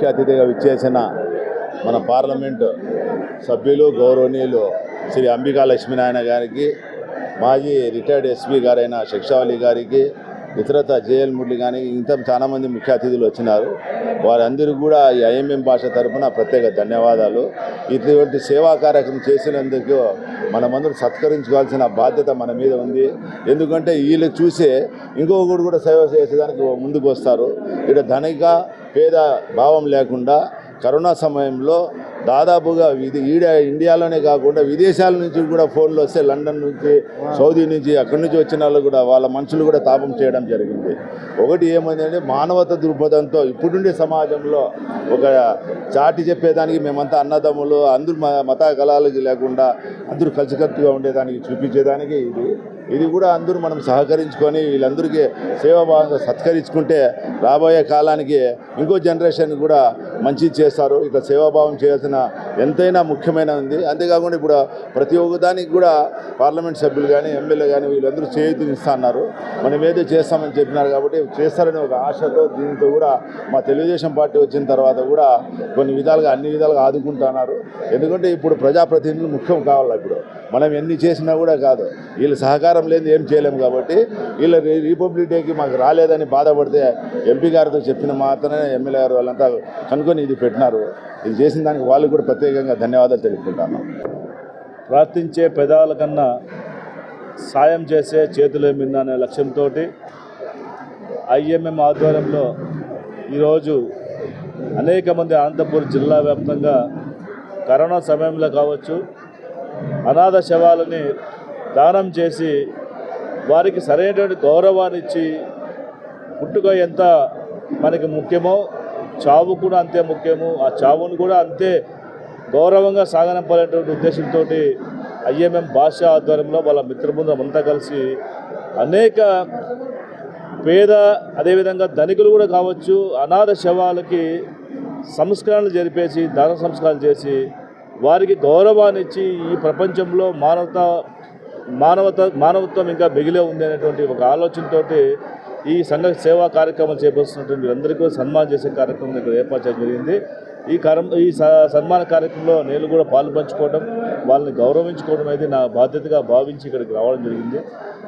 ముఖ్య అతిథిగా విచ్చేసిన మన పార్లమెంటు సభ్యులు గౌరవనీయులు శ్రీ అంబికా లక్ష్మీనారాయణ గారికి మాజీ రిటైర్డ్ ఎస్పీ గారైన శిక్షావళి గారికి ఇతరత జేఎల్ మురళి కానీ ఇంత చాలామంది ముఖ్య అతిథులు వచ్చినారు. వారందరూ కూడా ఈ ఐఎంఎం భాష తరపున ప్రత్యేక ధన్యవాదాలు. ఇటువంటి సేవా కార్యక్రమం చేసినందుకు మనమందరం సత్కరించుకోవాల్సిన బాధ్యత మన మీద ఉంది. ఎందుకంటే వీళ్ళు చూసే ఇంకొకటి కూడా సేవ చేసేదానికి ముందుకు వస్తారు. ఇక్కడ ధనిక పేద భావం లేకుండా కరోనా సమయంలో దాదాపుగా ఇది ఈడ ఇండియాలోనే కాకుండా విదేశాల నుంచి కూడా ఫోన్లు వస్తే లండన్ నుంచి సౌదీ నుంచి అక్కడి నుంచి వచ్చిన వాళ్ళు కూడా వాళ్ళ మనుషులు కూడా తాపం చేయడం జరిగింది. ఒకటి ఏమైందంటే మానవత దృక్పథంతో ఇప్పుడుండే సమాజంలో ఒక చాటి చెప్పేదానికి మేమంతా అన్నదమ్ములు అందరూ మ- మత కళాలకి లేకుండా అందరూ కలిసికట్టుగా ఉండేదానికి చూపించేదానికి ఇది. ఇది కూడా అందరూ మనం సహకరించుకొని వీళ్ళందరికీ సేవాభావంగా సత్కరించుకుంటే రాబోయే కాలానికి ఇంకో జనరేషన్ కూడా మంచి చేస్తారు. ఇట్లా సేవాభావం చేయాల్సిన ఎంతైనా ముఖ్యమైన ఉంది. అంతేకాకుండా ఇప్పుడు ప్రతి ఒక్క దానికి కూడా పార్లమెంట్ సభ్యులు కానీ ఎమ్మెల్యే కానీ వీళ్ళందరూ చేయూతని అన్నారు. మనం ఏదో చేస్తామని చెప్పినారు కాబట్టి చేస్తారని ఒక ఆశతో దీంతో కూడా మా తెలుగుదేశం పార్టీ వచ్చిన తర్వాత కూడా కొన్ని విధాలుగా అన్ని విధాలుగా ఆదుకుంటున్నారు ఎందుకంటే ఇప్పుడు ప్రజాప్రతినిధులు ముఖ్యం కావాలి ఇప్పుడు? మనం ఎన్ని చేసినా కూడా కాదు. వీళ్ళు సహకారం లేదు ఏం చేయలేము కాబట్టి వీళ్ళ రిపబ్లిక్ డేకి మాకు రాలేదని బాధపడితే ఎంపీ గారితో చెప్పిన మాత్రమే ఎమ్మెల్యే గారు వాళ్ళంతా కనుక్కొని ఇది పెట్టినారు. ఇది చేసిన దానికి వాళ్ళకి కూడా ప్రత్యేకంగా ధన్యవాదాలు తెలుపుకుంటాను. ప్రార్థించే పెదాల కన్నా సాయం చేసే చేతులే మింద అనే లక్ష్యంతో ఐఎంఎం ఆధ్వర్యంలో ఈరోజు అనేక మంది అనంతపూర్ జిల్లా వ్యాప్తంగా కరోనా సమయంలో కావచ్చు అనాథ శవాలని దానం చేసి వారికి సరైనటువంటి గౌరవాన్ని ఇచ్చి పుట్టుక ఎంత మనకి ముఖ్యమో చావు కూడా అంతే ముఖ్యము. ఆ చావును కూడా అంతే గౌరవంగా సాగనంపాలనేటువంటి ఉద్దేశంతో ఐఎంఎం భాష ఆధ్వర్యంలో వాళ్ళ మిత్రబృందం అంతా కలిసి అనేక పేద అదేవిధంగా ధనికులు కూడా కావచ్చు అనాథ శవాలకి సంస్కరణలు జరిపేసి దాన సంస్కారాలు చేసి వారికి గౌరవాన్ని ఇచ్చి ఈ ప్రపంచంలో మానవత మానవత మానవత్వం ఇంకా మిగిలే ఉంది అనేటువంటి ఒక ఆలోచనతోటి ఈ సంఘ సేవా కార్యక్రమం చేపడుతున్నటువంటి వీరందరికీ కూడా సన్మానం చేసే కార్యక్రమం ఇక్కడ ఏర్పాటు చేయడం జరిగింది. ఈ కార్యం ఈ స- సన్మాన కార్యక్రమంలో నేను కూడా పాలు పంచుకోవడం వాళ్ళని గౌరవించుకోవడం అనేది నా బాధ్యతగా భావించి ఇక్కడికి రావడం జరిగింది.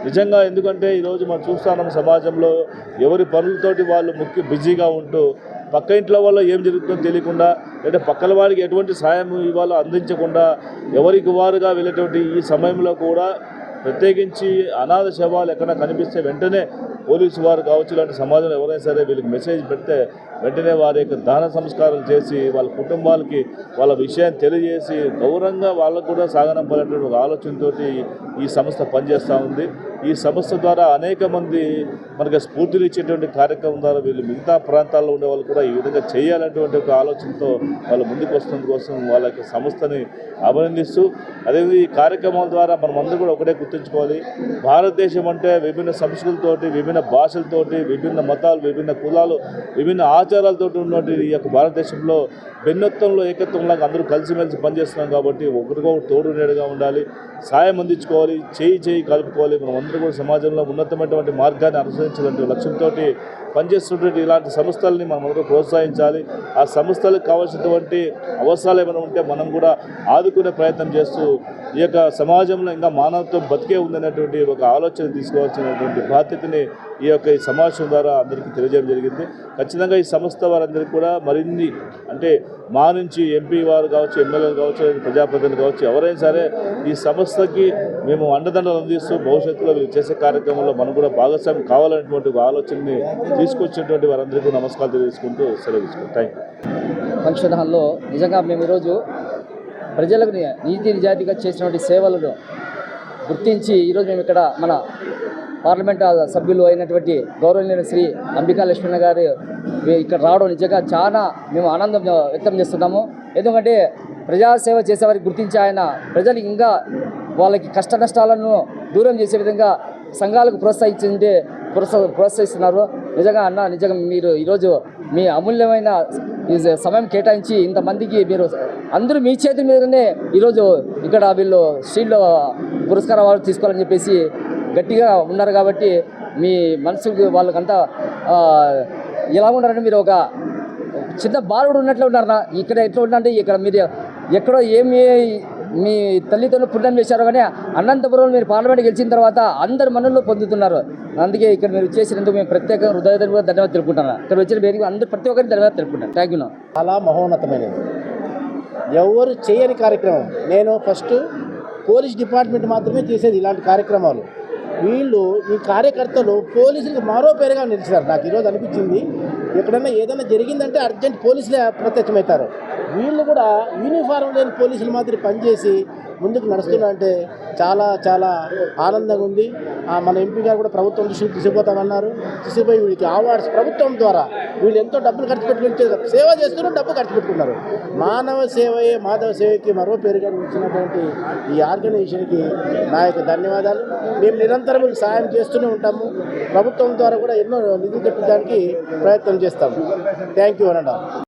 నిజంగా ఎందుకంటే ఈరోజు మనం చూస్తున్నాం సమాజంలో ఎవరి పనులతోటి వాళ్ళు ముఖ్య బిజీగా ఉంటూ పక్క ఇంట్లో వల్ల ఏం జరుగుతుందో తెలియకుండా లేదా పక్కల వారికి ఎటువంటి సాయం ఇవ్వాలో అందించకుండా ఎవరికి వారుగా వెళ్ళేటువంటి ఈ సమయంలో కూడా ప్రత్యేకించి అనాథ శవాలు ఎక్కడ కనిపిస్తే వెంటనే పోలీసు వారు కావచ్చు ఇలాంటి సమాజంలో ఎవరైనా సరే వీళ్ళకి మెసేజ్ పెడితే వెంటనే వారి యొక్క దాన సంస్కారం చేసి వాళ్ళ కుటుంబాలకి వాళ్ళ విషయాన్ని తెలియజేసి గౌరవంగా వాళ్ళకు కూడా సాగనంపాలనేటువంటి ఒక ఆలోచనతోటి ఈ సంస్థ పనిచేస్తూ ఉంది. ఈ సంస్థ ద్వారా అనేక మంది మనకి స్ఫూర్తిని ఇచ్చేటువంటి కార్యక్రమం ద్వారా వీళ్ళు మిగతా ప్రాంతాల్లో ఉండే వాళ్ళు కూడా ఈ విధంగా చేయాలనేటువంటి ఒక ఆలోచనతో వాళ్ళు ముందుకు వస్తున్న కోసం వాళ్ళ యొక్క సంస్థని అభినందిస్తూ అదేవిధంగా ఈ కార్యక్రమాల ద్వారా మనం అందరూ కూడా ఒకటే గుర్తుంచుకోవాలి. భారతదేశం అంటే విభిన్న సంస్కృతులతోటి విభిన్న భాషలతోటి విభిన్న మతాలు విభిన్న కులాలు విభిన్న ఆచారాలతో ఉన్నటువంటి ఈ యొక్క భారతదేశంలో భిన్నత్వంలో ఏకత్వంలాగా అందరూ కలిసిమెలిసి పనిచేస్తున్నాం కాబట్టి ఒకరికొకరు తోడు నీడగా ఉండాలి సాయం అందించుకోవాలి చేయి చేయి కలుపుకోవాలి మనం కూడా సమాజంలో ఉన్నతమైనటువంటి మార్గాన్ని అనుసరించాలంటే లక్ష్యంతో పనిచేస్తున్నటువంటి ఇలాంటి సంస్థల్ని మనం అందరూ ప్రోత్సహించాలి. ఆ సంస్థలకు కావాల్సినటువంటి అవసరాలు ఏమైనా ఉంటే మనం కూడా ఆదుకునే ప్రయత్నం చేస్తూ ఈ యొక్క సమాజంలో ఇంకా మానవత్వం బతికే ఉందనేటువంటి ఒక ఆలోచన తీసుకోవాల్సినటువంటి బాధ్యతని ఈ యొక్క ఈ సమావేశం ద్వారా అందరికీ తెలియజేయడం జరిగింది. ఖచ్చితంగా ఈ సంస్థ వారందరికీ కూడా మరిన్ని అంటే మా నుంచి ఎంపీ వారు కావచ్చు ఎమ్మెల్యేలు కావచ్చు ప్రజాప్రతినిధులు కావచ్చు ఎవరైనా సరే ఈ సంస్థకి మేము అండదండలు అందిస్తూ భవిష్యత్తులో వీళ్ళు చేసే కార్యక్రమంలో మనం కూడా భాగస్వామి కావాలనేటువంటి ఒక ఆలోచనని తీసుకొచ్చినటువంటి వారందరికీ నమస్కారాలు తెలియజేసుకుంటూ సెలవు తీసుకుంటాం. థ్యాంక్ యూ ఫంక్షన్ హాల్లో నిజంగా మేము ఈరోజు ప్రజలకు నీతి నిజాయితీగా చేసినటువంటి సేవలను గుర్తించి ఈరోజు మేము ఇక్కడ మన పార్లమెంట్ సభ్యులు అయినటువంటి గౌరవనీయులు శ్రీ అంబికా లక్ష్మణ గారు ఇక్కడ రావడం నిజంగా చాలా మేము ఆనందం వ్యక్తం చేస్తున్నాము. ఎందుకంటే ప్రజాసేవ చేసేవారికి గుర్తించి ఆయన ప్రజలు ఇంకా వాళ్ళకి కష్ట నష్టాలను దూరం చేసే విధంగా సంఘాలకు ప్రోత్సహించే ప్రోత్స ప్రోత్సహిస్తున్నారు. నిజంగా అన్న నిజంగా మీరు ఈరోజు మీ అమూల్యమైన సమయం కేటాయించి ఇంతమందికి మీరు అందరూ మీ చేతి మీదనే ఈరోజు ఇక్కడ వీళ్ళు స్ట్రీట్లో పురస్కార అవార్డు తీసుకోవాలని చెప్పేసి గట్టిగా ఉన్నారు కాబట్టి మీ మనసుకి వాళ్ళకంతా ఎలా ఉన్నారంటే మీరు ఒక చిన్న బాలుడు ఉన్నట్లు ఉన్నారన్నా ఇక్కడ ఎట్లా ఉన్నారంటే ఇక్కడ మీరు ఎక్కడో ఏమి మీ తల్లిదండ్రులు పుణ్యం చేశారు కానీ అనంతపురంలో మీరు పార్లమెంట్ గెలిచిన తర్వాత అందరు మనల్లో పొందుతున్నారు. అందుకే ఇక్కడ మీరు చేసినందుకు మేము ప్రత్యేకంగా హృదయ ధన్యవాదాలు తెలుపుకుంటున్నాను ఇక్కడ వచ్చిన వేదిక అందరు ప్రతి ఒక్కరికి ధన్యవాదాలు తెలుపుకుంటాను థ్యాంక్ యూ చాలా మహోన్నతమైనది. ఎవరు చేయని కార్యక్రమం. నేను ఫస్ట్ పోలీస్ డిపార్ట్మెంట్ మాత్రమే చేసేది ఇలాంటి కార్యక్రమాలు. వీళ్ళు ఈ కార్యకర్తలు పోలీసులకు మరో పేరుగా నిలిచారు నాకు ఈరోజు అనిపించింది ఎక్కడైనా ఏదైనా జరిగిందంటే అర్జెంట్ పోలీసులే ప్రత్యక్షమవుతారు. వీళ్ళు కూడా యూనిఫారం లేని పోలీసులు మాదిరి పనిచేసి ముందుకు నడుస్తున్నా అంటే చాలా చాలా ఆనందంగా ఉంది. ఆ, మన ఎంపీ గారు కూడా ప్రభుత్వం దృష్టికి తీసుకుపోతామన్నారు. తీసుకుపోయి వీళ్ళకి అవార్డ్స్ ప్రభుత్వం ద్వారా వీళ్ళు ఎంతో డబ్బులు ఖర్చు పెట్టుకుని సేవ చేస్తున్నారు డబ్బు ఖర్చు పెట్టుకున్నారు మానవ సేవయే మాధవ సేవకి మరో పేరుగా ఇచ్చినటువంటి ఈ ఆర్గనైజేషన్కి నా యొక్క ధన్యవాదాలు. మేము నిరంతరం వీళ్ళకి సాయం చేస్తూనే ఉంటాము. ప్రభుత్వం ద్వారా కూడా ఎన్నో నిధులు తెప్పడానికి ప్రయత్నం చేస్తాము. థ్యాంక్ యూ అనండి.